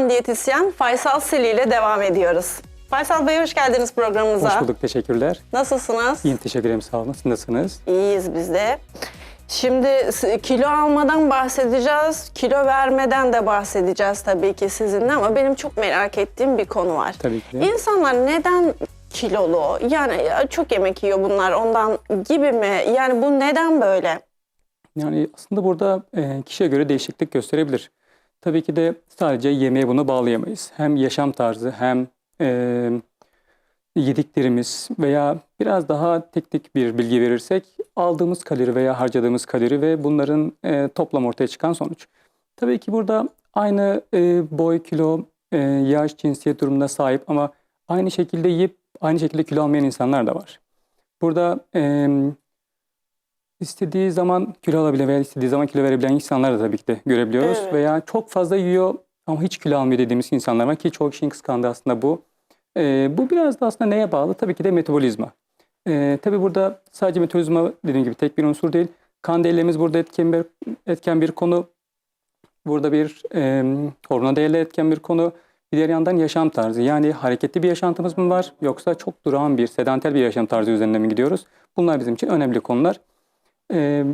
uzman diyetisyen Faysal Sili ile devam ediyoruz. Faysal Bey hoş geldiniz programımıza. Hoş bulduk, teşekkürler. Nasılsınız? İyiyim, teşekkür ederim. Sağ olun. Siz nasılsınız? İyiyiz biz de. Şimdi kilo almadan bahsedeceğiz, kilo vermeden de bahsedeceğiz tabii ki sizinle ama benim çok merak ettiğim bir konu var. Tabii ki. İnsanlar neden kilolu? Yani ya çok yemek yiyor bunlar ondan gibi mi? Yani bu neden böyle? Yani aslında burada kişiye göre değişiklik gösterebilir. Tabii ki de sadece yemeğe bunu bağlayamayız. Hem yaşam tarzı hem e, yediklerimiz veya biraz daha teknik bir bilgi verirsek aldığımız kalori veya harcadığımız kalori ve bunların e, toplam ortaya çıkan sonuç. Tabii ki burada aynı e, boy, kilo, e, yaş, cinsiyet durumuna sahip ama aynı şekilde yiyip aynı şekilde kilo almayan insanlar da var. Burada e, istediği zaman kilo alabilen veya istediği zaman kilo verebilen insanlar da tabii ki de görebiliyoruz. Evet. Veya çok fazla yiyor ama hiç kilo almıyor dediğimiz insanlar var ki çoğu kişinin kıskandığı aslında bu. Ee, bu biraz da aslında neye bağlı? Tabii ki de metabolizma. Ee, tabii burada sadece metabolizma dediğim gibi tek bir unsur değil. Kan değerlerimiz burada etken bir, etken bir konu. Burada bir e, hormona değerli etken bir konu. Bir diğer yandan yaşam tarzı. Yani hareketli bir yaşantımız mı var yoksa çok durağan bir, sedanter bir yaşam tarzı üzerinde mi gidiyoruz? Bunlar bizim için önemli konular. Ee,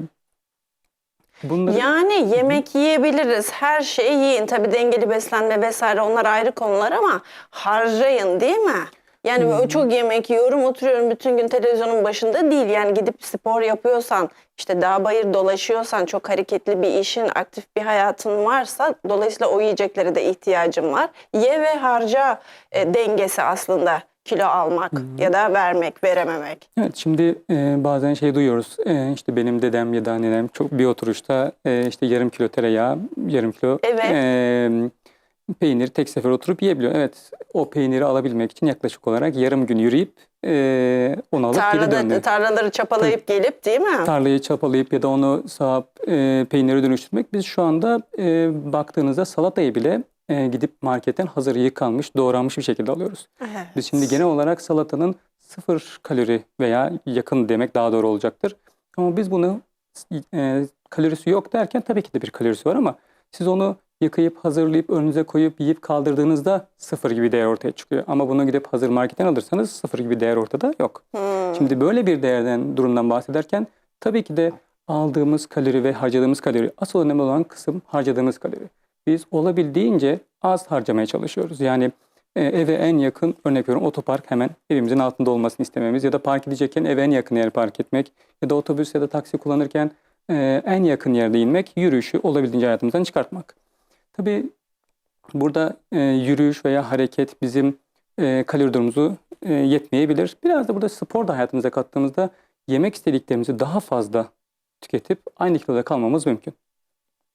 bunları Yani yemek yiyebiliriz. Her şeyi yiyin. Tabii dengeli beslenme vesaire onlar ayrı konular ama harcayın değil mi? Yani böyle çok yemek yiyorum, oturuyorum bütün gün televizyonun başında değil. Yani gidip spor yapıyorsan, işte dağ bayır dolaşıyorsan, çok hareketli bir işin, aktif bir hayatın varsa dolayısıyla o yiyeceklere de ihtiyacın var. Ye ve harca e, dengesi aslında kilo almak ya da vermek, verememek. Evet şimdi e, bazen şey duyuyoruz e, işte benim dedem ya da nenem çok bir oturuşta e, işte yarım kilo tereyağı, yarım kilo Evet. e, peynir tek sefer oturup yiyebiliyor. Evet o peyniri alabilmek için yaklaşık olarak yarım gün yürüyüp e, onu alıp geri Tarlada, dönüyor. tarlaları çapalayıp gelip değil mi? Tarlayı çapalayıp ya da onu sağıp e, peyniri dönüştürmek. Biz şu anda e, baktığınızda salatayı bile e, gidip marketten hazır yıkanmış, doğranmış bir şekilde alıyoruz. Evet. Biz şimdi genel olarak salatanın sıfır kalori veya yakın demek daha doğru olacaktır. Ama biz bunu e, kalorisi yok derken tabii ki de bir kalorisi var ama siz onu yıkayıp hazırlayıp önünüze koyup yiyip kaldırdığınızda sıfır gibi değer ortaya çıkıyor. Ama bunu gidip hazır marketten alırsanız sıfır gibi değer ortada yok. Hmm. Şimdi böyle bir değerden durumdan bahsederken tabii ki de aldığımız kalori ve harcadığımız kalori asıl önemli olan kısım harcadığımız kalori. Biz olabildiğince az harcamaya çalışıyoruz. Yani e, eve en yakın örnek veriyorum otopark hemen evimizin altında olmasını istememiz ya da park edecekken eve en yakın yer park etmek ya da otobüs ya da taksi kullanırken e, en yakın yerde inmek, yürüyüşü olabildiğince hayatımızdan çıkartmak. Tabii burada e, yürüyüş veya hareket bizim e, kalori durumumuzu yetmeyebilir. Biraz da burada spor da hayatımıza kattığımızda yemek istediklerimizi daha fazla tüketip aynı kiloda kalmamız mümkün.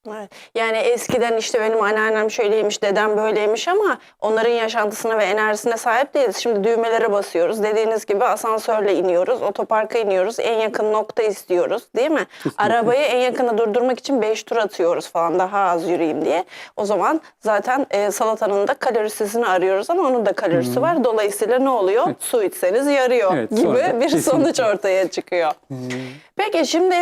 Evet. Yani eskiden işte benim anneannem şöyleymiş, dedem böyleymiş ama onların yaşantısına ve enerjisine sahip değiliz. Şimdi düğmelere basıyoruz. Dediğiniz gibi asansörle iniyoruz, otoparka iniyoruz. En yakın nokta istiyoruz değil mi? Kesinlikle. Arabayı en yakına durdurmak için 5 tur atıyoruz falan daha az yürüyeyim diye. O zaman zaten e, salatanın da kalorisizini arıyoruz ama onun da kalorisi var. Dolayısıyla ne oluyor? Evet. Su içseniz yarıyor Evet, gibi sonra bir sonuç kesinlikle. ortaya çıkıyor. Peki şimdi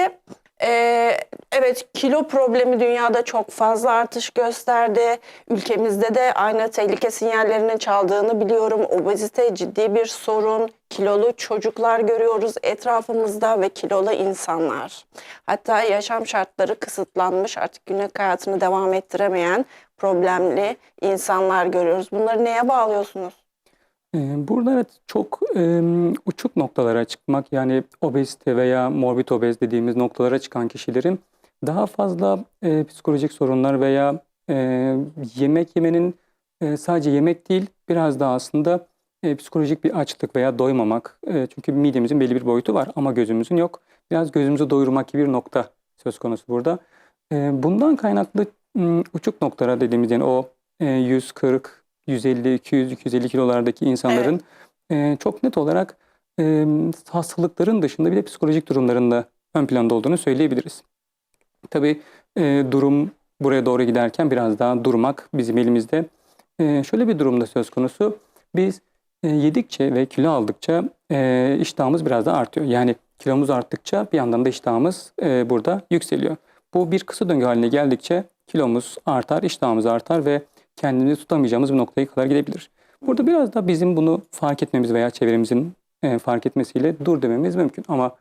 e, evet kilo problemi dünyada çok fazla artış gösterdi. Ülkemizde de aynı tehlike sinyallerinin çaldığını biliyorum. Obezite ciddi bir sorun. Kilolu çocuklar görüyoruz etrafımızda ve kilolu insanlar. Hatta yaşam şartları kısıtlanmış artık günlük hayatını devam ettiremeyen problemli insanlar görüyoruz. Bunları neye bağlıyorsunuz? Burada evet çok e, uçuk noktalara çıkmak yani obezite veya morbid obez dediğimiz noktalara çıkan kişilerin daha fazla e, psikolojik sorunlar veya e, yemek yemenin e, sadece yemek değil biraz daha aslında e, psikolojik bir açlık veya doymamak. E, çünkü midemizin belli bir boyutu var ama gözümüzün yok. Biraz gözümüzü doyurmak gibi bir nokta söz konusu burada. E, bundan kaynaklı uçuk noktalara dediğimiz yani o e, 140, 150, 200, 250 kilolardaki insanların e, çok net olarak e, hastalıkların dışında bir de psikolojik durumlarında ön planda olduğunu söyleyebiliriz. Tabii e, durum buraya doğru giderken biraz daha durmak bizim elimizde. E, şöyle bir durumda söz konusu. Biz e, yedikçe ve kilo aldıkça e, iştahımız biraz daha artıyor. Yani kilomuz arttıkça bir yandan da iştahımız e, burada yükseliyor. Bu bir kısa döngü haline geldikçe kilomuz artar, iştahımız artar ve kendimizi tutamayacağımız bir noktaya kadar gidebilir. Burada biraz da bizim bunu fark etmemiz veya çevremizin e, fark etmesiyle dur dememiz mümkün. Ama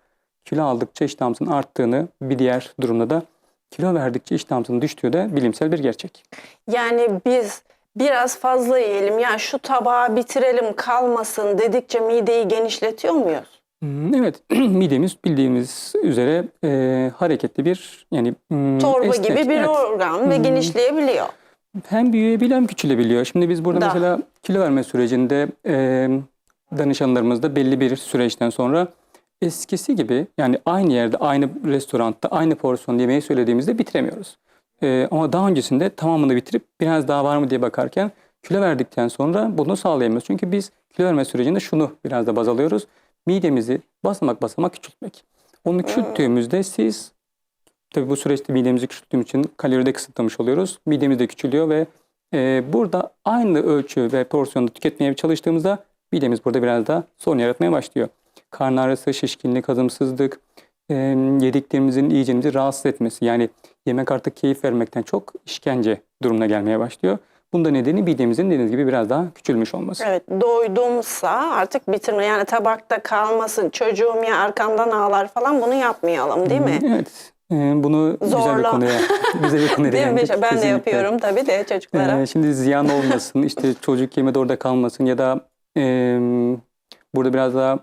kilo aldıkça iştahımızın arttığını bir diğer durumda da kilo verdikçe iştahımızın düştüğü de bilimsel bir gerçek. Yani biz biraz fazla yiyelim ya şu tabağı bitirelim kalmasın dedikçe mideyi genişletiyor muyuz? Hmm, Evet, midemiz bildiğimiz üzere e, hareketli bir yani hmm, Torba esnek, gibi bir evet. organ ve genişleyebiliyor. Hem büyüyebiliyor hem küçülebiliyor. Şimdi biz burada Da. mesela kilo verme sürecinde e, danışanlarımızda belli bir süreçten sonra eskisi gibi yani aynı yerde, aynı restoranda, aynı porsiyon yemeği söylediğimizde bitiremiyoruz. E, ama daha öncesinde tamamını bitirip biraz daha var mı diye bakarken kilo verdikten sonra bunu sağlayamıyoruz. Çünkü biz kilo verme sürecinde şunu biraz da baz alıyoruz. Midemizi basamak basamak küçültmek. Onu küçülttüğümüzde siz Tabii bu süreçte midemizi küçülttüğüm için kalori de kısıtlamış oluyoruz. Midemiz de küçülüyor ve e, burada aynı ölçü ve porsiyonda tüketmeye çalıştığımızda midemiz burada biraz daha sorun yaratmaya başlıyor. Karın ağrısı, şişkinlik, hazımsızlık, e, yediklerimizin iyicemizi rahatsız etmesi. Yani yemek artık keyif vermekten çok işkence durumuna gelmeye başlıyor. Bunda nedeni midemizin dediğiniz gibi biraz daha küçülmüş olması. Evet doydumsa artık bitirme yani tabakta kalmasın çocuğum ya arkamdan ağlar falan bunu yapmayalım değil mi? Evet. Bunu güzel bir Zorla. konuya, güzel bir konuya Değil mi? Ben de yapıyorum tabii de çocuklara. Ee, şimdi ziyan olmasın, işte çocuk yemede orada kalmasın ya da e, burada biraz daha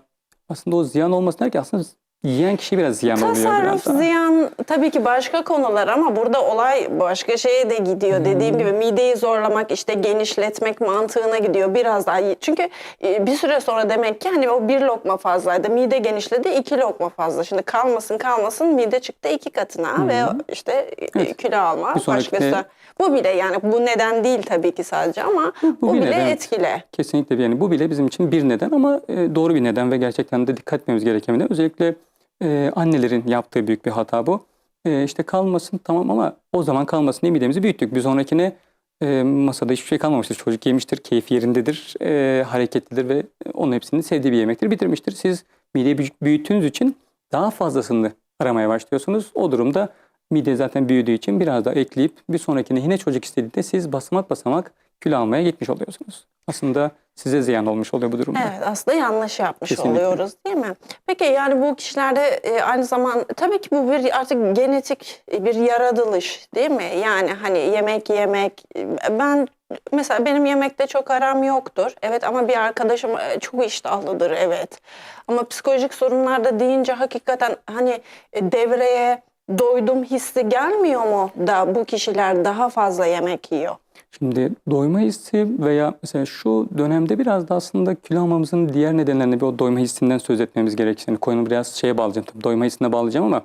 aslında o ziyan olmasın derken aslında yiyen kişi biraz ziyan oluyor Tasarruf, daha. ziyan tabii ki başka konular ama burada olay başka şeye de gidiyor. Dediğim gibi mideyi zorlamak, işte genişletmek mantığına gidiyor biraz daha. Çünkü e, bir süre sonra demek ki hani o bir lokma fazlaydı. Mide genişledi iki lokma fazla. Şimdi kalmasın kalmasın mide çıktı iki katına ve işte e, Evet. kilo alma Bir başkası. de- Bu bile yani bu neden değil tabii ki sadece ama bu, bir bile neden. etkile. Kesinlikle yani bu bile bizim için bir neden ama e, doğru bir neden ve gerçekten de dikkat etmemiz gereken bir neden. Özellikle e, annelerin yaptığı büyük bir hata bu. E, işte kalmasın tamam ama o zaman kalmasın diye midemizi büyüttük. Bir sonrakine e, masada hiçbir şey kalmamıştır. Çocuk yemiştir, keyfi yerindedir, e, hareketlidir ve onun hepsini sevdiği bir yemektir, bitirmiştir. Siz mideyi büyü- büyüttüğünüz için daha fazlasını aramaya başlıyorsunuz. O durumda mide zaten büyüdüğü için biraz daha ekleyip bir sonrakine yine çocuk istediğinde siz basamak basamak kilo almaya gitmiş oluyorsunuz. Aslında size ziyan olmuş oluyor bu durumda. Evet aslında yanlış yapmış Kesinlikle. oluyoruz değil mi? Peki yani bu kişilerde e, aynı zaman tabii ki bu bir artık genetik bir yaratılış değil mi? Yani hani yemek yemek e, ben mesela benim yemekte çok aram yoktur. Evet ama bir arkadaşım e, çok iştahlıdır evet. Ama psikolojik sorunlarda deyince hakikaten hani e, devreye doydum hissi gelmiyor mu da bu kişiler daha fazla yemek yiyor? Şimdi doyma hissi veya mesela şu dönemde biraz da aslında kilo almamızın diğer nedenlerine bir o doyma hissinden söz etmemiz gerekir. Yani konuyu biraz şeye bağlayacağım tabii doyma hissine bağlayacağım ama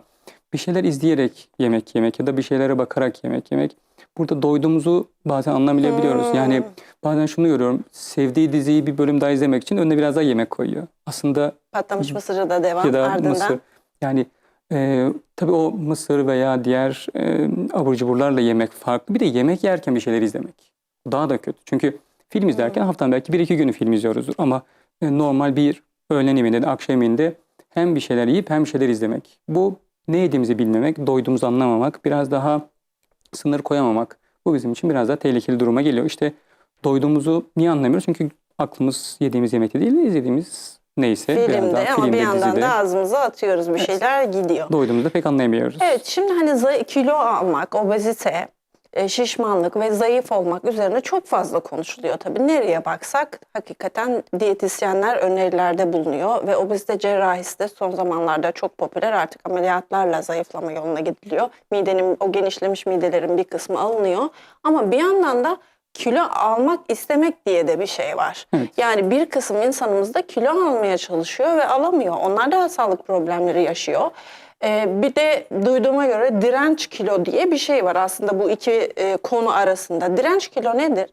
bir şeyler izleyerek yemek yemek ya da bir şeylere bakarak yemek yemek. Burada doyduğumuzu bazen anlamayabiliyoruz. Hmm. Yani bazen şunu görüyorum. Sevdiği diziyi bir bölüm daha izlemek için önüne biraz daha yemek koyuyor. Aslında Patlamış mısırı da devam ya da ardından. mısır. Yani e, tabii o mısır veya diğer e, abur cuburlarla yemek farklı. Bir de yemek yerken bir şeyler izlemek. Daha da kötü. Çünkü film izlerken haftanın belki bir iki günü film izliyoruzdur. Ama e, normal bir öğlen yemeğinde de akşam yemeğinde hem bir şeyler yiyip hem bir şeyler izlemek. Bu ne yediğimizi bilmemek, doyduğumuzu anlamamak, biraz daha sınır koyamamak. Bu bizim için biraz daha tehlikeli duruma geliyor. İşte doyduğumuzu niye anlamıyoruz? Çünkü aklımız yediğimiz yemekte değil, izlediğimiz neyse biraz filmde daha ama filmde, bir yandan dizide. da ağzımıza atıyoruz bir şeyler gidiyor. Doyduğumuzda pek anlayamıyoruz. Evet şimdi hani kilo almak, obezite, e, şişmanlık ve zayıf olmak üzerine çok fazla konuşuluyor tabii. Nereye baksak hakikaten diyetisyenler önerilerde bulunuyor ve obezite cerrahisi de son zamanlarda çok popüler. Artık ameliyatlarla zayıflama yoluna gidiliyor. Midenin o genişlemiş midelerin bir kısmı alınıyor. Ama bir yandan da kilo almak istemek diye de bir şey var. Evet. Yani bir kısım insanımız da kilo almaya çalışıyor ve alamıyor. Onlar da sağlık problemleri yaşıyor. Ee, bir de duyduğuma göre direnç kilo diye bir şey var aslında bu iki e, konu arasında. Direnç kilo nedir?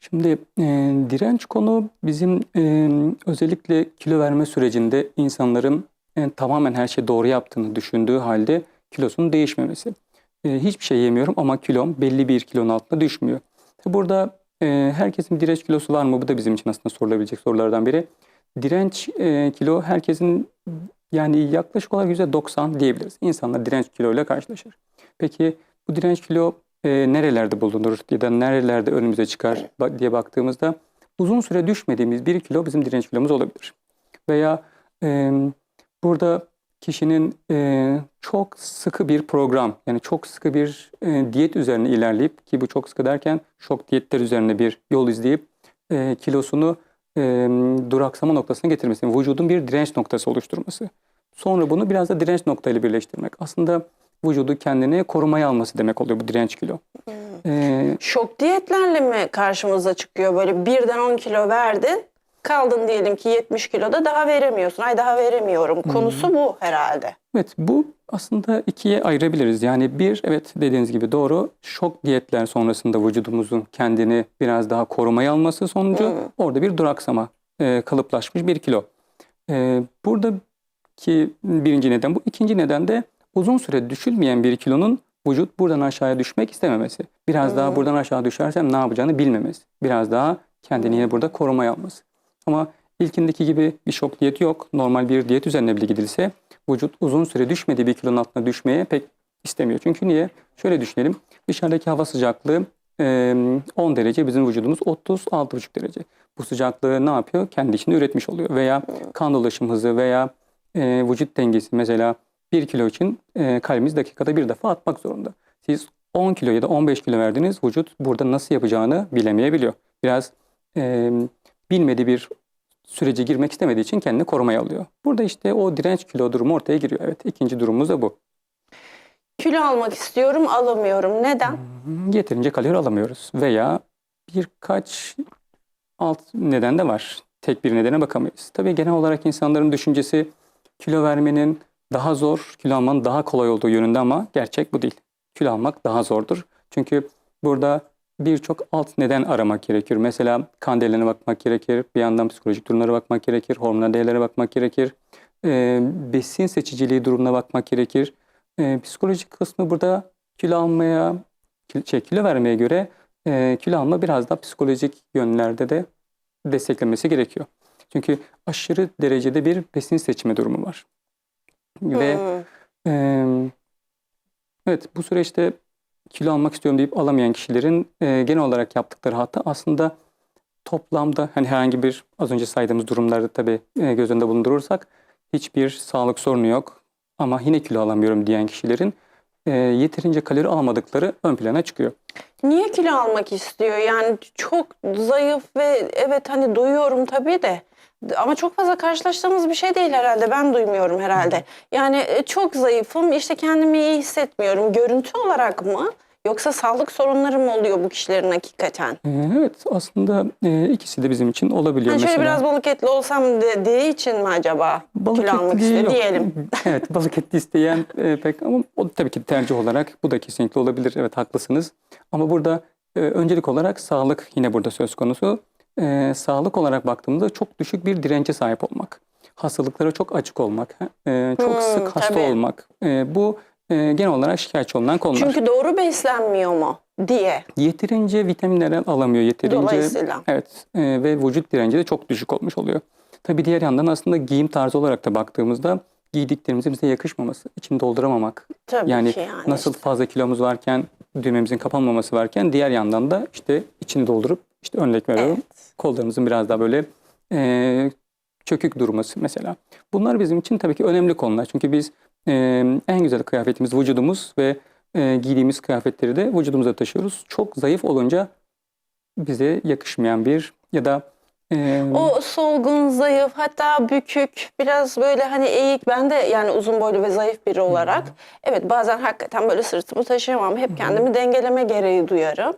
Şimdi e, direnç konu bizim e, özellikle kilo verme sürecinde insanların e, tamamen her şeyi doğru yaptığını düşündüğü halde kilosunun değişmemesi. E, hiçbir şey yemiyorum ama kilom belli bir kilonun altına düşmüyor. Burada e, herkesin bir direnç kilosu var mı? Bu da bizim için aslında sorulabilecek sorulardan biri. Direnç e, kilo herkesin yani yaklaşık olarak %90 diyebiliriz. İnsanlar direnç kiloyla karşılaşır. Peki bu direnç kilo e, nerelerde bulunur ya da nerelerde önümüze çıkar diye baktığımızda uzun süre düşmediğimiz 1 kilo bizim direnç kilomuz olabilir. Veya e, burada kişinin e, çok sıkı bir program yani çok sıkı bir e, diyet üzerine ilerleyip ki bu çok sıkı derken şok diyetler üzerine bir yol izleyip e, kilosunu e, duraksama noktasına getirmesi, vücudun bir direnç noktası oluşturması. Sonra bunu biraz da direnç noktayla birleştirmek. Aslında vücudu kendini korumaya alması demek oluyor bu direnç kilo. E, Şok diyetlerle mi karşımıza çıkıyor? Böyle birden 10 kilo verdin. Kaldın diyelim ki 70 kiloda daha veremiyorsun. Ay daha veremiyorum. Konusu bu herhalde. Evet bu aslında ikiye ayırabiliriz. Yani bir evet dediğiniz gibi doğru şok diyetler sonrasında vücudumuzun kendini biraz daha korumaya alması sonucu Hı. orada bir duraksama e, kalıplaşmış bir kilo. E, buradaki birinci neden bu. ikinci neden de uzun süre düşülmeyen bir kilonun vücut buradan aşağıya düşmek istememesi. Biraz daha Hı. buradan aşağı düşersem ne yapacağını bilmemesi. Biraz daha kendini yine burada korumaya alması. Ama ilkindeki gibi bir şok diyeti yok. Normal bir diyet üzerine bile gidilse vücut uzun süre düşmediği bir kilonun altına düşmeye pek istemiyor. Çünkü niye? Şöyle düşünelim. Dışarıdaki hava sıcaklığı e, 10 derece, bizim vücudumuz 36,5 derece. Bu sıcaklığı ne yapıyor? Kendi içinde üretmiş oluyor. Veya kan dolaşım hızı veya e, vücut dengesi mesela 1 kilo için e, kalbimiz dakikada bir defa atmak zorunda. Siz 10 kilo ya da 15 kilo verdiğiniz vücut burada nasıl yapacağını bilemeyebiliyor. Biraz e, bilmediği bir sürece girmek istemediği için kendini korumaya alıyor. Burada işte o direnç kilo durumu ortaya giriyor. Evet ikinci durumumuz da bu. Kilo almak istiyorum alamıyorum. Neden? Hmm, Yeterince kalori alamıyoruz veya birkaç alt neden de var. Tek bir nedene bakamayız. Tabii genel olarak insanların düşüncesi kilo vermenin daha zor, kilo almanın daha kolay olduğu yönünde ama gerçek bu değil. Kilo almak daha zordur. Çünkü burada birçok alt neden aramak gerekir. Mesela kan değerlerine bakmak gerekir. Bir yandan psikolojik durumlara bakmak gerekir. Hormonal değerlere bakmak gerekir. Ee, besin seçiciliği durumuna bakmak gerekir. Ee, psikolojik kısmı burada kilo almaya, şey, kilo vermeye göre e, kilo alma biraz da psikolojik yönlerde de desteklenmesi gerekiyor. Çünkü aşırı derecede bir besin seçimi durumu var. Ve Hmm. ee, evet bu süreçte kilo almak istiyorum deyip alamayan kişilerin e, genel olarak yaptıkları hata aslında toplamda hani herhangi bir az önce saydığımız durumlarda tabii e, göz önünde bulundurursak hiçbir sağlık sorunu yok ama yine kilo alamıyorum diyen kişilerin e, yeterince kalori alamadıkları ön plana çıkıyor. Niye kilo almak istiyor? Yani çok zayıf ve evet hani duyuyorum tabii de ama çok fazla karşılaştığımız bir şey değil herhalde. Ben duymuyorum herhalde. Yani e, çok zayıfım işte kendimi iyi hissetmiyorum. Görüntü olarak mı? Yoksa sağlık sorunları mı oluyor bu kişilerin hakikaten? Evet aslında e, ikisi de bizim için olabiliyor. Hani şöyle Mesela- biraz balık etli olsam dediği için mi acaba? Balık Kilo almak etli istiyor yok. diyelim. evet balık etli isteyen e, pek ama o tabii ki tercih olarak bu da kesinlikle olabilir. Evet haklısınız. Ama burada e, öncelik olarak sağlık yine burada söz konusu. E, sağlık olarak baktığımızda çok düşük bir dirence sahip olmak. Hastalıklara çok açık olmak. e, çok Hmm, sık hasta tabii. olmak. E, bu e, genel olarak şikayetçi olunan konular. Çünkü doğru beslenmiyor mu diye. Yeterince vitaminler alamıyor. Yeterince Dolayısıyla. Evet e, ve vücut direnci de çok düşük olmuş oluyor. Tabii diğer yandan aslında giyim tarzı olarak da baktığımızda giydiklerimizin bize yakışmaması, içini dolduramamak. Tabii Yani ki yani. nasıl işte. fazla kilomuz varken düğmemizin kapanmaması varken diğer yandan da işte içini doldurup işte örnek veriyorum Evet. kollarımızın biraz daha böyle e, çökük durması mesela. Bunlar bizim için tabii ki önemli konular. Çünkü biz e, en güzel kıyafetimiz vücudumuz ve e, giydiğimiz kıyafetleri de vücudumuza taşıyoruz. Çok zayıf olunca bize yakışmayan bir ya da O solgun, zayıf, hatta bükük, biraz böyle hani eğik. Ben de yani uzun boylu ve zayıf biri olarak. Evet bazen hakikaten böyle sırtımı taşıyamam. Hep kendimi dengeleme gereği duyarım.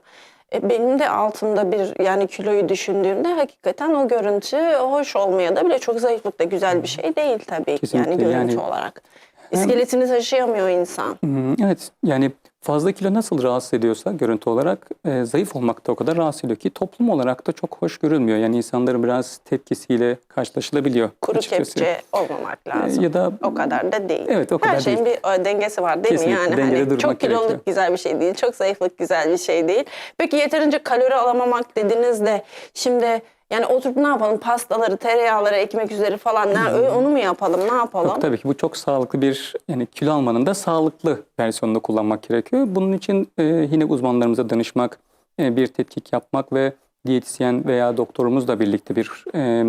E, Benim de altımda bir yani kiloyu düşündüğümde hakikaten o görüntü hoş olmaya da bile çok zayıflık da güzel bir şey değil tabii ki yani görüntü yani- olarak. İskeletini taşıyamıyor insan. Hmm, Evet yani fazla kilo nasıl rahatsız ediyorsa görüntü olarak e, zayıf olmak da o kadar rahatsız ediyor ki toplum olarak da çok hoş görülmüyor. Yani insanların biraz tepkisiyle karşılaşılabiliyor Kuru açıkçası. kepçe olmamak E, lazım. ya da O kadar da değil. Evet, o kadar Her şeyin değil. bir e, dengesi var değil Kesinlikle, mi? Yani dengede hani çok kiloluk gerekiyor. güzel bir şey değil, çok zayıflık güzel bir şey değil. Peki yeterince kalori alamamak dediniz de şimdi Yani oturup ne yapalım? Pastaları, tereyağları, ekmek üzeri falan ne, onu mu yapalım? Ne yapalım? Yok, tabii ki bu çok sağlıklı bir yani kilo almanın da sağlıklı versiyonunu kullanmak gerekiyor. Bunun için e, yine uzmanlarımıza danışmak, e, bir tetkik yapmak ve diyetisyen veya doktorumuzla birlikte bir e,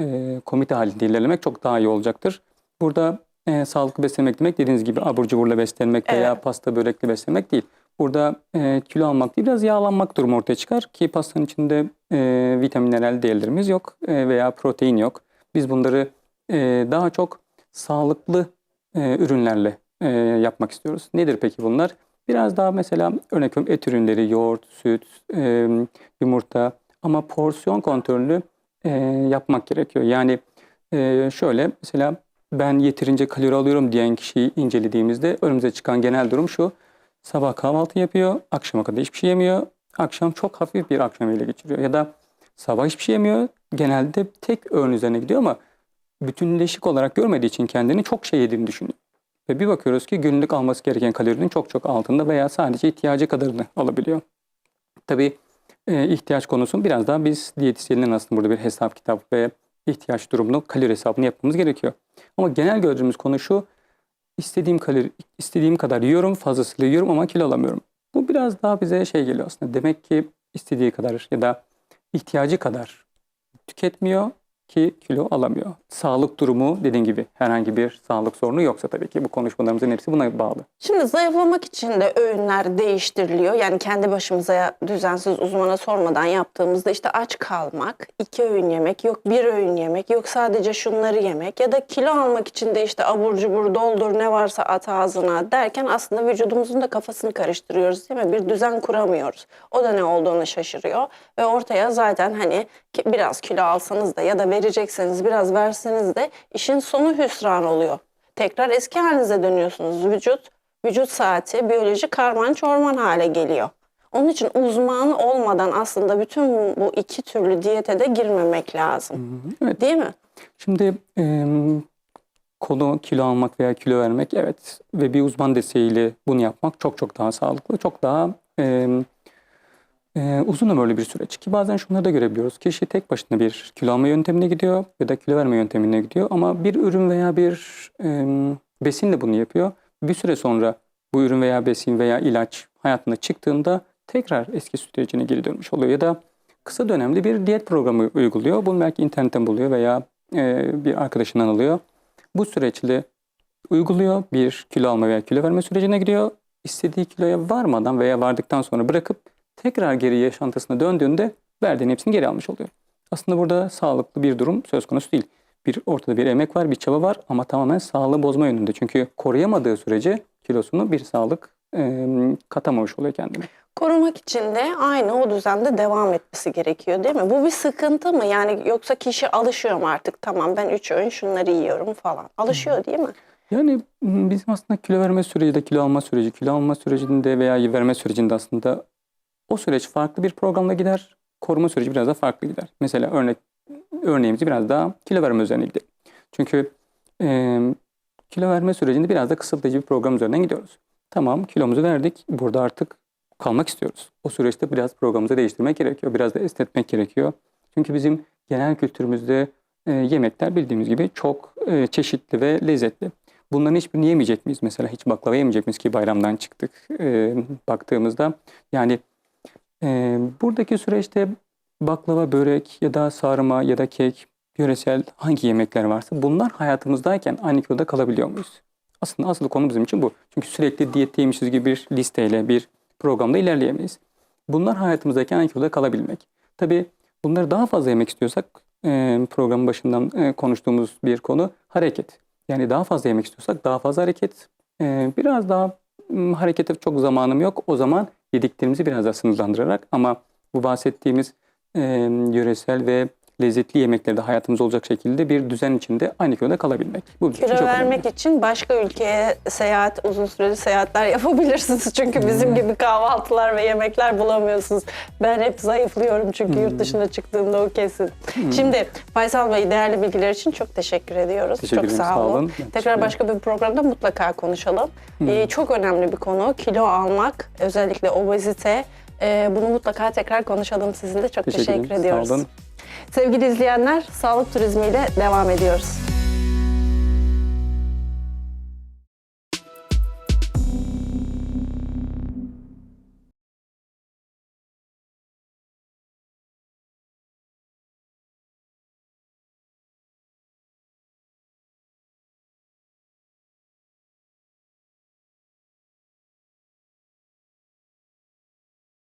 e, komite halinde ilerlemek çok daha iyi olacaktır. Burada e, sağlıklı beslenmek demek dediğiniz gibi abur cuburla beslenmek veya Evet. pasta börekle beslenmek değil. Burada e, kilo almak değil biraz yağlanmak durumu ortaya çıkar ki pastanın içinde e, vitamin mineral değerlerimiz yok e, veya protein yok. Biz bunları e, daha çok sağlıklı e, ürünlerle e, yapmak istiyoruz. Nedir peki bunlar? Biraz daha mesela örnek veriyorum et ürünleri, yoğurt, süt, e, yumurta ama porsiyon kontrolü e, yapmak gerekiyor. Yani e, şöyle mesela ben yeterince kalori alıyorum diyen kişiyi incelediğimizde önümüze çıkan genel durum şu. Sabah kahvaltı yapıyor, akşama kadar hiçbir şey yemiyor. Akşam çok hafif bir akşam ile geçiriyor. Ya da sabah hiçbir şey yemiyor. Genelde tek öğün üzerine gidiyor ama bütünleşik olarak görmediği için kendini çok şey yediğini düşünüyor. Ve bir bakıyoruz ki günlük alması gereken kalorinin çok çok altında veya sadece ihtiyacı kadarını alabiliyor. Tabii e, ihtiyaç konusunu biraz daha biz diyetisyenlerin aslında burada bir hesap kitap ve ihtiyaç durumunu kalori hesabını yapmamız gerekiyor. Ama genel gördüğümüz konu şu. İstediğim kalori, istediğim kadar yiyorum, fazlasıyla yiyorum ama kilo alamıyorum. Bu biraz daha bize şey geliyor aslında. Demek ki istediği kadar ya da ihtiyacı kadar tüketmiyor ki kilo alamıyor. Sağlık durumu dediğin gibi herhangi bir sağlık sorunu yoksa tabii ki bu konuşmalarımızın hepsi buna bağlı. Şimdi zayıflamak için de öğünler değiştiriliyor. Yani kendi başımıza düzensiz uzmana sormadan yaptığımızda işte aç kalmak, iki öğün yemek, yok bir öğün yemek, yok sadece şunları yemek ya da kilo almak için de işte abur cubur doldur ne varsa at ağzına derken aslında vücudumuzun da kafasını karıştırıyoruz değil mi? Bir düzen kuramıyoruz. O da ne olduğunu şaşırıyor ve ortaya zaten hani biraz kilo alsanız da ya da verecekseniz biraz verseniz de işin sonu hüsran oluyor tekrar eski halinize dönüyorsunuz. Vücut, vücut saati, biyoloji karman çorman hale geliyor. Onun için uzman olmadan aslında bütün bu iki türlü diyete de girmemek lazım. Evet. Değil mi? Şimdi e, konu kilo almak veya kilo vermek evet ve bir uzman desteğiyle bunu yapmak çok çok daha sağlıklı, çok daha e, e, uzun ömürlü bir süreç. Ki bazen şunları da görebiliyoruz. Kişi tek başına bir kilo alma yöntemine gidiyor ya da kilo verme yöntemine gidiyor ama bir ürün veya bir e, besinle bunu yapıyor. Bir süre sonra bu ürün veya besin veya ilaç hayatına çıktığında tekrar eski sürecine geri dönmüş oluyor ya da kısa dönemli bir diyet programı uyguluyor. Bunu belki internetten buluyor veya e, bir arkadaşından alıyor. Bu süreçle uyguluyor. Bir kilo alma veya kilo verme sürecine giriyor. İstediği kiloya varmadan veya vardıktan sonra bırakıp tekrar geri yaşantısına döndüğünde verdiğin hepsini geri almış oluyor. Aslında burada sağlıklı bir durum söz konusu değil. Bir ortada bir emek var, bir çaba var ama tamamen sağlığı bozma yönünde. Çünkü koruyamadığı sürece kilosunu bir sağlık e, katamamış oluyor kendine. Korumak için de aynı o düzende devam etmesi gerekiyor değil mi? Bu bir sıkıntı mı? Yani yoksa kişi alışıyor mu artık? Tamam ben üç öğün şunları yiyorum falan. Alışıyor değil mi? Yani bizim aslında kilo verme süreci de kilo alma süreci, kilo alma sürecinde veya verme sürecinde aslında o süreç farklı bir programla gider. Koruma süreci biraz daha farklı gider. Mesela örnek örneğimizi biraz daha kilo verme üzerine gidelim. Çünkü e, kilo verme sürecinde biraz da kısıtlayıcı bir program üzerinden gidiyoruz. Tamam kilomuzu verdik. Burada artık kalmak istiyoruz. O süreçte biraz programımızı değiştirmek gerekiyor. Biraz da esnetmek gerekiyor. Çünkü bizim genel kültürümüzde e, yemekler bildiğimiz gibi çok e, çeşitli ve lezzetli. Bunların hiçbirini yemeyecek miyiz? Mesela hiç baklava yemeyecek miyiz ki bayramdan çıktık e, baktığımızda. Yani e, buradaki süreçte baklava, börek ya da sarma ya da kek, yöresel hangi yemekler varsa bunlar hayatımızdayken aynı kiloda kalabiliyor muyuz? Aslında asıl konu bizim için bu. Çünkü sürekli diyetteymişiz gibi bir listeyle, bir programda ilerleyemeyiz. Bunlar hayatımızdayken aynı kiloda kalabilmek. Tabii bunları daha fazla yemek istiyorsak programın başından konuştuğumuz bir konu hareket. Yani daha fazla yemek istiyorsak daha fazla hareket. Biraz daha harekete çok zamanım yok. O zaman yediklerimizi biraz daha sınırlandırarak ama bu bahsettiğimiz e, yöresel ve lezzetli yemekleri de hayatımızda olacak şekilde bir düzen içinde aynı kiloda kalabilmek. Bu bizim için Kilo çok önemli. vermek için başka ülkeye seyahat, uzun süreli seyahatler yapabilirsiniz. Çünkü bizim gibi kahvaltılar ve yemekler bulamıyorsunuz. Ben hep zayıflıyorum çünkü yurt dışına çıktığımda o kesin. Şimdi Faysal Bey değerli bilgiler için çok teşekkür ediyoruz. Teşekkür çok sağ sağ olun. olun. Tekrar Teşekkür başka bir programda mutlaka konuşalım. Ee, çok önemli bir konu. Kilo almak, özellikle obezite. Ee, bunu mutlaka tekrar konuşalım sizinle. Çok teşekkür, ederim. ediyoruz. Sağ olun. Sevgili izleyenler, sağlık turizmiyle devam ediyoruz.